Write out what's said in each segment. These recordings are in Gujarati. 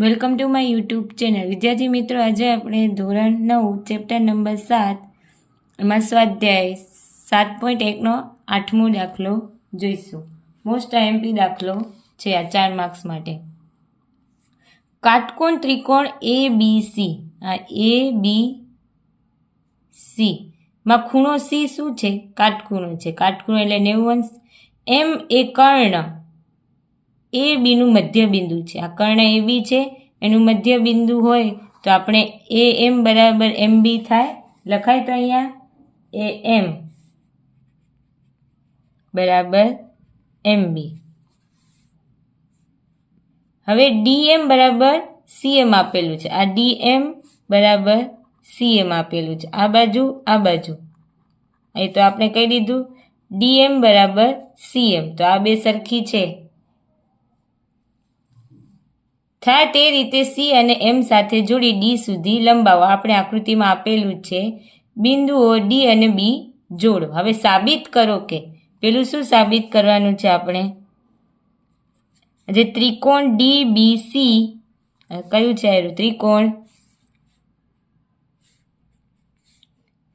Welcome to my YouTube channel. વિદ્યાર્થી મિત્રો, આજે આપણે ધોરણ નવ, ચેપ્ટર નંબર સાત, એમાં સ્વાધ્યાય સાત પોઈન્ટ એકનો આઠમો દાખલો જોઈશું. મોસ્ટ આઈએમપી દાખલો છે આ ચાર માર્ક્સ માટે. કાટકોણ ત્રિકોણ એ બી સી આ એ બી સી માં ખૂણો સી શું છે? કાટખૂણો છે. કાટખૂણો એટલે નેવું અંશ એમ એ કર્ણ. એ બીનું મધ્ય બિંદુ છે. આ કર્ણ એ બી છે, એનું મધ્ય બિંદુ હોય તો આપણે એ એમ બરાબર એમ બી થાય. લખાય તો અહીંયા એ એમ બરાબર એમ બી. હવે ડી એમ બરાબર સીએમ આપેલું છે. આ ડી એમ બરાબર સીએમ આપેલું છે. આ બાજુ આ બાજુ. એ તો આપણે કહી દીધું. ડી એમ બરાબર સીએમ તો આ બે સરખી છે. થાય તે રીતે સી અને એમ સાથે જોડી ડી સુધી લંબાવો. આપણે આકૃતિમાં આપેલું છે બિંદુઓ ડી અને બી જોડો. હવે સાબિત કરો કે પેલું શું સાબિત કરવાનું છે આપણે? જે ત્રિકોણ ડી બી સી કયું છે આયરું? ત્રિકોણ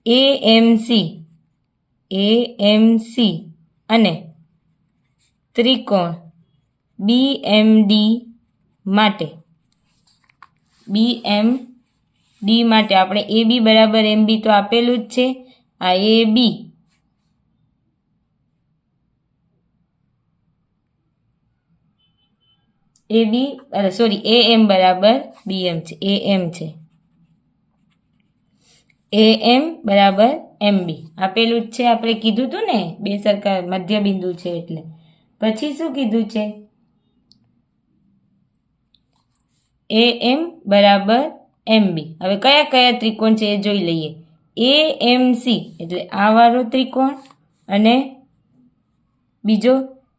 એ એમ સી એ એમ સી અને ત્રિકોણ બી એમ ડી માટે. બી એમ ડી માટે આપણે એ બી બરાબર એમ બી તો આપેલું જ છે. આ એ બી એ બી સોરી એ એમ બરાબર બી એમ છે. એ એમ છે. એ એમ બરાબર એમ બી આપેલું જ છે. આપણે કીધું હતું ને, બે સરખા મધ્ય બિંદુ છે એટલે. પછી શું કીધું છે? એ એમ બરાબર એમ બી હવે કયા કયા ત્રિકોણ છે એ જોઈ લઈએ. એ એમ સી એટલે આ વાળો ત્રિકોણ અને બીજો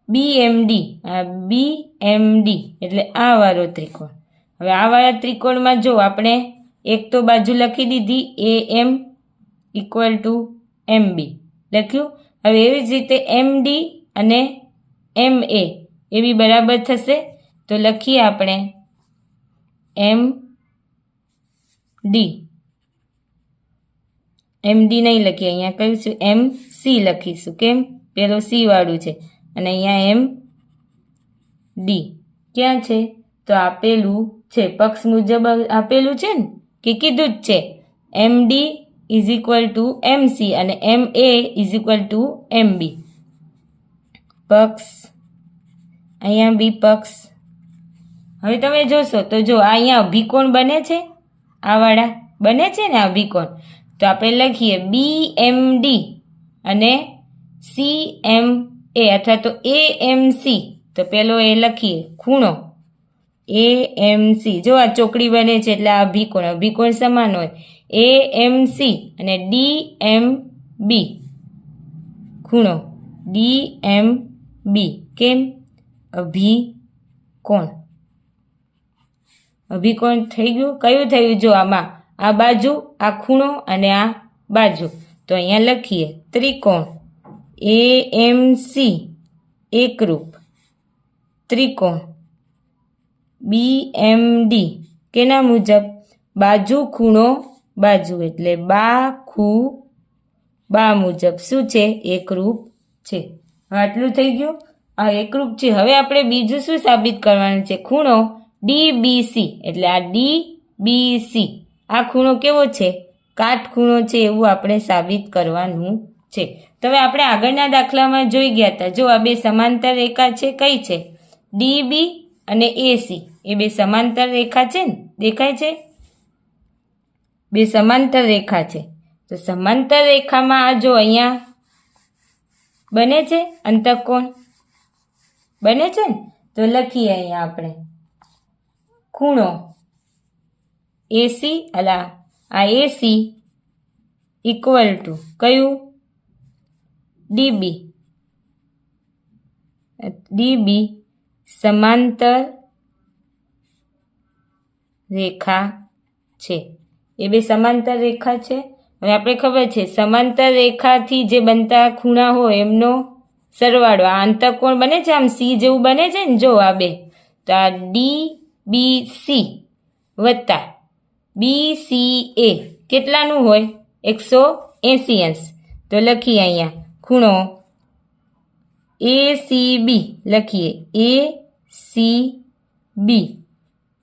બી એમ ડી આ બી એમ ડી એટલે આ વાળો ત્રિકોણ. હવે આ વાળા ત્રિકોણમાં જો આપણે એક તો બાજુ લખી દીધી એ એમ ઇક્વલ ટુ એમ બી લખ્યું? હવે એવી જ રીતે એમ ડી અને એમ એ એ બી બરાબર થશે. તો લખીએ આપણે. M D. એમ ડી નહીં લખીએ, અહીંયા કયું છે એમ સી લખીશું, કેમ? પેલો સી વાળું છે. અને અહીંયા એમ ડી. ક્યાં છે? તો આપેલું છે, પક્ષ મુજબ આપેલું છે ને, કે કીધું જ છે. M D is equal to M C અને M A is equal to M B. પક્ષ. અહીંયા બી પક્ષ. હવે તમે જોશો તો જો આ અહીંયા અભિકોણ બને છે આવાળા બને છે ને અભિકોણ? તો આપણે લખીએ બી એમ ડી અને સી એમ એ અથવા તો એ એમ સી તો પેલો એ લખીએ ખૂણો એ એમ સી જો આ ચોકડી બને છે એટલે આ અભિકોણ અભિકોણ સમાન હોય. એ એમ સી અને ડી એમ બી ખૂણો ડી એમ બી કેમ? અભિકોણ. અભિકોણ થઈ ગયું? કયું થયું જો આમાં? આ બાજુ, આ ખૂણો અને આ બાજુ. તો અહીંયા લખીએ, ત્રિકોણ. એ એમ સી એકરૂપ ત્રિકોણ. બી એમ ડી કેના મુજબ? બાજુ, ખૂણો, બાજુ. એટલે બા, ખૂ, બા મુજબ. શું છે? એકરૂપ છે. આટલું થઈ ગયું? આ એકરૂપ છે. હવે આપણે બીજું શું સાબિત કરવાનું છે? ખૂણો ડી બી એટલે આ ડી બી આ ખૂણો કેવો છે? કાટખૂણો છે એવું આપણે સાબિત કરવાનું છે. તો હવે આપણે આગળના દાખલામાં જોઈ ગયા હતા. જો આ બે સમાંતર રેખા છે, કઈ છે? ડી બી અને એસી. એ બે સમાંતર રેખા છે ને? દેખાય છે? બે સમાંતર રેખા છે. તો સમાંતર રેખામાં આ જો અહીંયા બને છે અંતકોણ? બને છે ને? તો લખીએ અહીંયા આપણે. ખૂણો એસી અલા, આ એસી ઇક્વલ ટુ કયું? ડીબી ડીબી સમાંતર રેખા છે. એ બે સમાંતર રેખા છે. હવે આપણે ખબર છે, સમાંતર રેખાથી જે બનતા ખૂણા હોય એમનો સરવાળો. આ અંતકોણ બને છે? આમ સી જેવું બને છે ને? જો આ બે. તો આ ડી બી સી વત્તા બી સી એ કેટલાનું હોય? એકસો એંસી અંશ. તો લખીએ અહીંયા. ખૂણો એ સી બી લખીએ. એ સી બી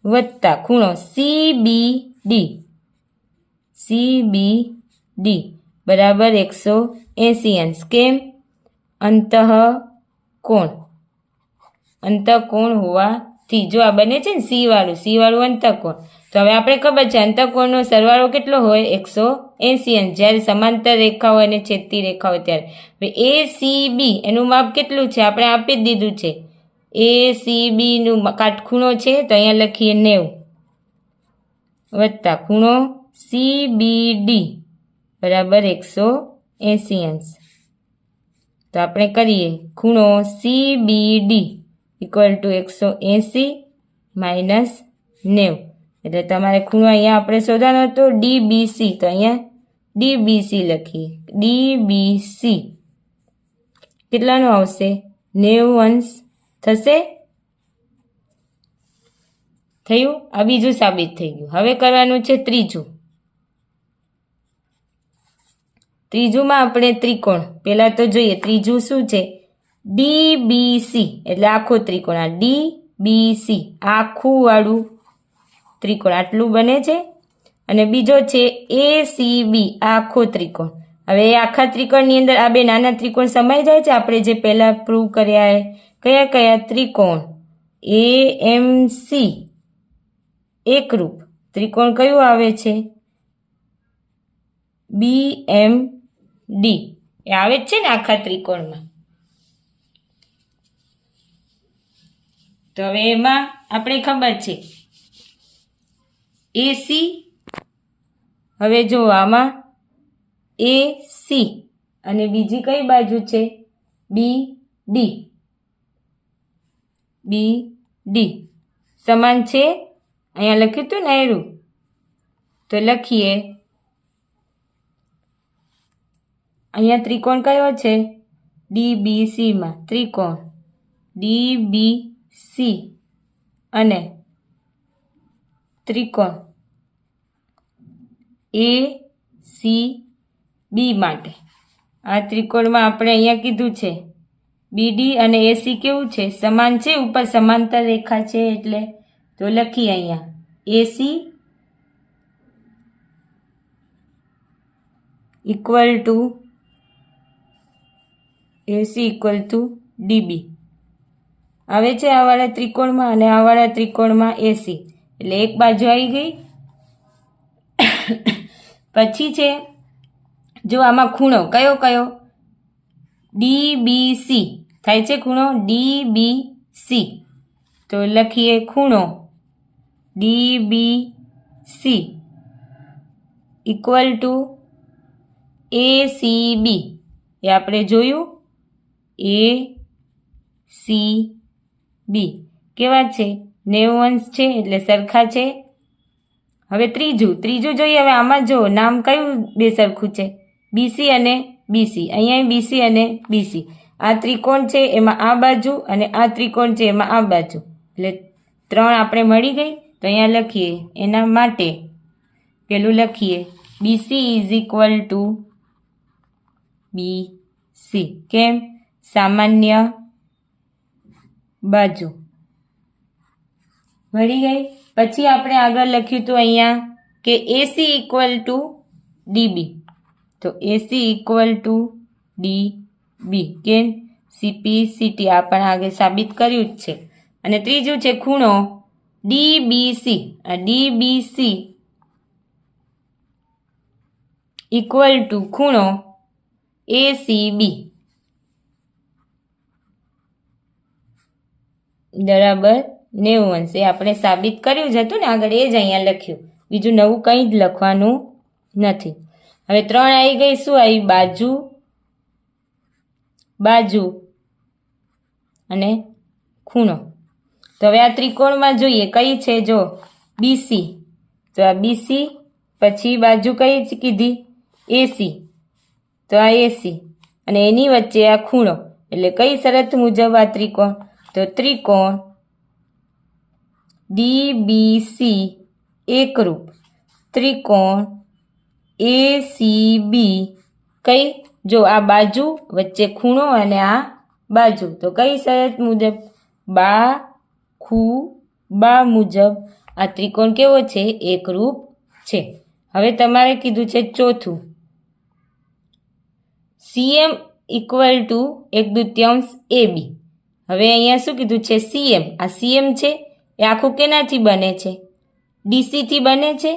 વત્તા ખૂણો C B D C B D બરાબર એકસો એંસી અંશ. કેમ? અંતઃ કોણ અંતઃકોણ હોવાથી જો આ બને છે ને સી વાળું સી વાળું અંતઃકોણ. તો હવે આપણે ખબર છે અંતકોણનો સરવાળો કેટલો હોય? એકસો એંસી અંશ જ્યારે સમાંતર રેખા હોય અને છેદતી રેખા હોય ત્યારે. હવે એ, સી, બી, એનું માપ કેટલું છે? આપણે આપી જ દીધું છે. એ, સી બીનું કાટખૂણો છે, તો અહીંયા લખીએ નેવું. વત્તા ખૂણો સી, બી, ડી. બરાબર એકસો એંસી અંશ. તો આપણે કરીએ. ખૂણો C, B, D. Equal to એકસો એંસી માઇનસ નેવું. એટલે તમારે ખૂણો અહીંયા આપણે શોધવાનો હતો ડીબીસી. તો અહીંયા ડીબીસી લખીએ. ડીબીસી. કેટલાનું આવશે? નેવું અંશ થશે? થયું? આ બીજું સાબિત થઈ ગયું. હવે કરવાનું છે ત્રીજું. ત્રીજુંમાં આપણે ત્રિકોણ. પહેલાં તો જોઈએ, ત્રીજું શું છે? ડી બી સી એટલે આખો ત્રિકોણ આ ડી બી સી આખું વાળું ત્રિકોણ, આટલું બને છે. અને બીજો છે એ સી બી આખો ત્રિકોણ. હવે એ આખા ત્રિકોણની અંદર આ બે નાના ત્રિકોણ સમાઈ જાય છે. આપણે જે પહેલાં પ્રૂવ કર્યા એ કયા કયા ત્રિકોણ? એ એમ સી એકરૂપ. ત્રિકોણ કયું આવે છે? બી એમ ડી એ આવે જ છે ને આખા ત્રિકોણમાં. તો હવે એમાં આપણે ખબર છે. એસી હવે જો આમાં એ સી અને બીજી કઈ બાજુ છે? બી ડી બી ડી સમાન છે? અહીંયા લખ્યું હતું ને એરું તો લખીએ. અહીંયા ત્રિકોણ કયો છે? ડી બી સીમાં ત્રિકોણ. ડી બી સી અને ત્રિકોણ એ, સી, બી માટે. આ ત્રિકોણમાં આપણે અહીંયા કીધું છે. બીડી અને એસી કેવું છે? સમાન છે? ઉપર સમાંતર રેખા છે એટલે તો લખીએ અહીંયા. AC equal to AC equal to DB આવે છે આવાળા ત્રિકોણમાં અને આવાળા ત્રિકોણમાં એસી એટલે એક બાજુ આવી ગઈ. પછી છે, જો આમાં ખૂણો, કયો કયો? ડી બી સી થાય છે ખૂણો? ડી બી સી તો લખીએ ખૂણો. D B C equal to A C B A આપણે જોયું? A C B. કેવા છે? નેવું અંશ છે એટલે સરખા છે. હવે ત્રીજું. ત્રીજું જોઈએ હવે આમાં જો નામ કયું બે સરખું છે? બીસી અને બીસી અહીંયા બીસી અને બીસી આ ત્રિકોણ છે એમાં આ બાજુ અને આ ત્રિકોણ છે એમાં આ બાજુ. એટલે ત્રણ આપણે મળી ગઈ. તો અહીંયા લખીએ. એના માટે પેલું લખીએ. BC is equal to B C કેમ? સામાન્ય બાજુ. મળી ગઈ? પછી આપણે આગળ લખ્યું હતું અહીંયા કે એસી ઇક્વલ ટુ ડીબી તો AC equal to D B કે સીપી સીટી આ પણ આગળ સાબિત કર્યું જ છે. અને ત્રીજું છે ખૂણો ડી બી આ ડીબીસી ઇક્વલ ટુ ખૂણો એ સી બી બરાબર નેવું અંશ એ આપણે સાબિત કર્યું જ હતું ને આગળ, એ જ અહીંયા લખ્યું. બીજું નવું કંઈ જ લખવાનું નથી. હવે ત્રણ આવી ગઈ, શું આવી? બાજુ બાજુ અને ખૂણો. તો હવે આ ત્રિકોણમાં જોઈએ, કઈ છે જો? બીસી તો આ બીસી પછી બાજુ કઈ જ કીધી? એસી તો આ એસી અને એની વચ્ચે આ ખૂણો. એટલે કઈ શરત મુજબ આ ત્રિકોણ? તો ત્રિકોણ ડી બી સી એકરૂપ ત્રિકોણ એ સી બી કઈ? જો આ બાજુ, વચ્ચે ખૂણો અને આ બાજુ. તો કઈ શરત મુજબ? બા ખૂ, બા મુજબ. આ ત્રિકોણ કેવો છે? એકરૂપ છે. હવે તમારે કીધું છે ચોથું. સીએમ ઇક્વલ ટુ એક દૃત્યાંશ એ બી હવે અહીંયા શું કીધું છે? સીએમ આ સીએમ છે, એ આખું કેનાથી બને છે? ડીસીથી બને છે?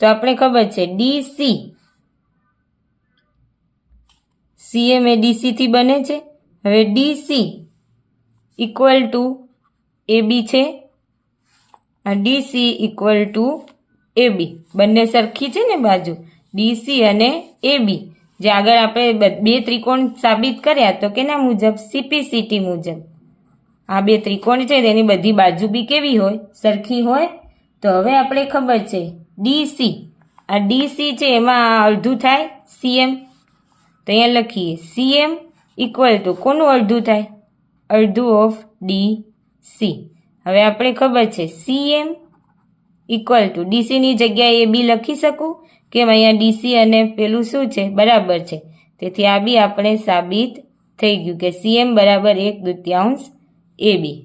તો આપણે ખબર છે ડીસી સીએમ એ ડીસીથી બને છે. હવે DC equal to A B છે. આ DC equal to A B બંને સરખી છે ને બાજુ? ડીસી અને એ બી જે આગળ આપણે બ- ત્રિકોણ સાબિત કર્યા તો કેના મુજબ? સીપીસીટી મુજબ. આ બે ત્રિકોણ છે, તેની બધી બાજુ બી કેવી હોય? સરખી હોય? તો હવે આપણે ખબર છે ડીસી આ ડીસી છે, એમાં અડધું થાય સીએમ તો અહીંયા લખીએ સીએમ ઇક્વલ ટુ કોનું અડધું થાય? અડધું ઓફ ડી સી હવે આપણે ખબર છે સીએમ ઇક્વલ ટુ ડીસીની જગ્યાએ એ બી લખી શકું? કેમ અહીંયા ડીસી અને પેલું શું છે? બરાબર છે. તેથી આ બી આપણે સાબિત થઈ ગયું કે સીએમ બરાબર એક દૃત્યાંશ એ બી